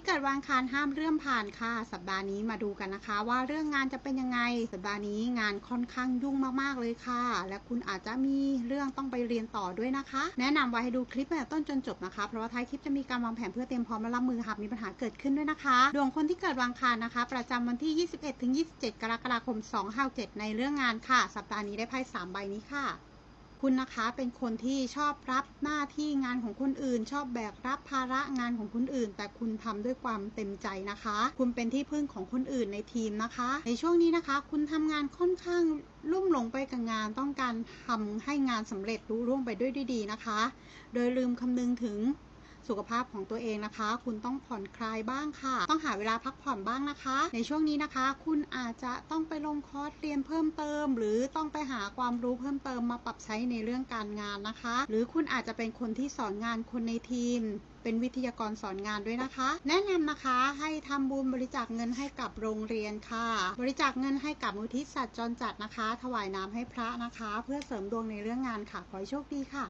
ที่เกิดวันอังคารห้ามเรื่องผ่านค่ะ สัปดาห์นี้มาดูกันนะคะ ว่าเรื่องงานจะเป็นยังไง สัปดาห์นี้งานค่อนข้างยุ่งมากๆเลยค่ะ และคุณอาจจะมีเรื่องต้องไปเรียนต่อด้วยนะคะ แนะนำไว้ให้ดูคลิปตั้งแต่ต้นจนจบนะคะ เพราะว่าท้ายคลิปจะมีการวางแผนเพื่อเตรียมพร้อมและรับมือหากมีปัญหาเกิดขึ้นด้วยนะคะ ดวงคนที่เกิดวันอังคารนะคะ ประจำวันที่ 21ถึง27 กรกฎาคม 257 ในเรื่องงานค่ะ สัปดาห์นี้ได้ไพ่สามใบนี้ค่ะ คุณนะคะเป็นคนที่ชอบรับหน้าที่งานของคนอื่น ชอบแบกรับภาระงานของคนอื่น แต่คุณทำด้วยความเต็มใจนะคะ คุณเป็นที่พึ่งของคนอื่นในทีมนะคะ ในช่วงนี้นะคะ คุณทำงานค่อนข้างลุ่มหลงไปกับงานต้องการทำให้งานสำเร็จรุ่ร่วงไปด้วยดีๆนะคะ โดยลืมคำนึงถึง สุขภาพของตัวเองนะคะ คุณต้องผ่อนคลายบ้างค่ะ ต้องหาเวลาพักผ่อนบ้างนะคะ ในช่วงนี้นะคะ คุณอาจจะต้องไปลงคอร์สเรียนเพิ่มเติม หรือต้องไปหาความรู้เพิ่มเติมมาปรับใช้ในเรื่องการงานนะคะ หรือคุณอาจจะเป็นคนที่สอนงานคนในทีมเป็นวิทยากรสอนงานด้วยนะคะ แนะนำนะคะให้ทำบุญบริจาคเงินให้กับโรงเรียนค่ะ บริจาคเงินให้กับมูลที่สัตว์จรจัดนะคะ ถวายน้ำให้พระนะคะ เพื่อเสริมดวงในเรื่องงานค่ะ ขอให้โชคดีค่ะ